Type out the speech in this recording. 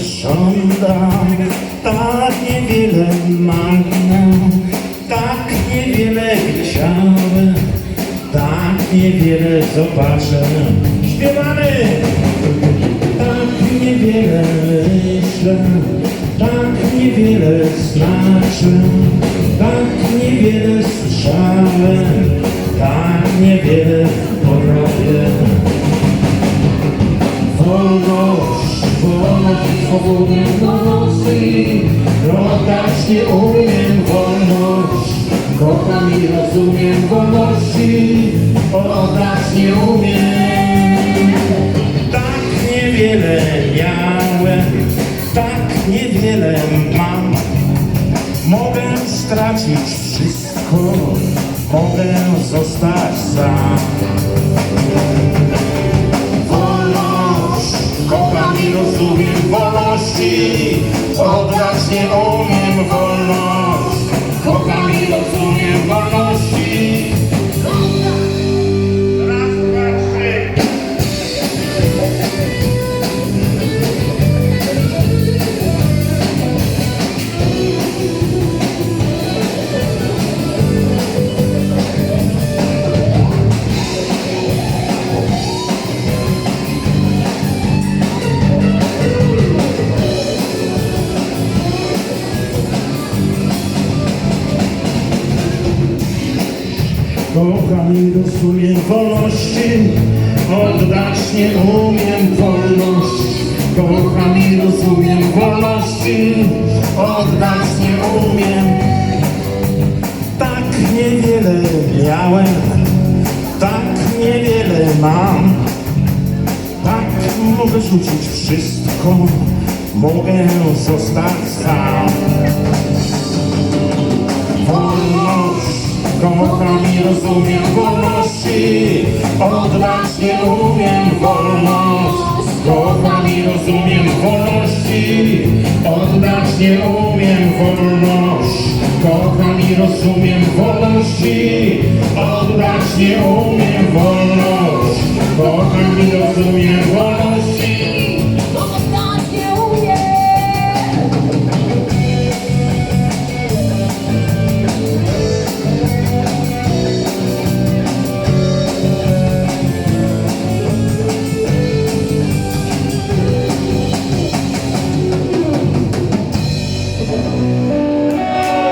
żądam, tak niewiele mam, tak niewiele chciałem, tak niewiele zobaczę. Śpiewamy! Tak niewiele myślę, tak niewiele znaczy, tak niewiele słyszałem, tak niewiele porobię. Wolności, oddać nie umiem wolność, kocham i rozumiem wolności, oddać nie umiem. Tak niewiele miałem, tak niewiele mam, mogę stracić wszystko, mogę zostać sam. Wolności, oddać nie Kocham i rozumiem wolności, oddać nie umiem wolność. Kocham i rozumiem wolności, oddać nie umiem. Tak niewiele miałem, tak niewiele mam. Tak mogę rzucić wszystko, mogę zostać sam. Kocham i rozumiem wolności, oddać nie umiem wolność. Kocham i rozumiem wolności, oddać nie umiem wolność. Kocham i rozumiem wolności, oddać nie umiem wolność. Kocham i rozumiem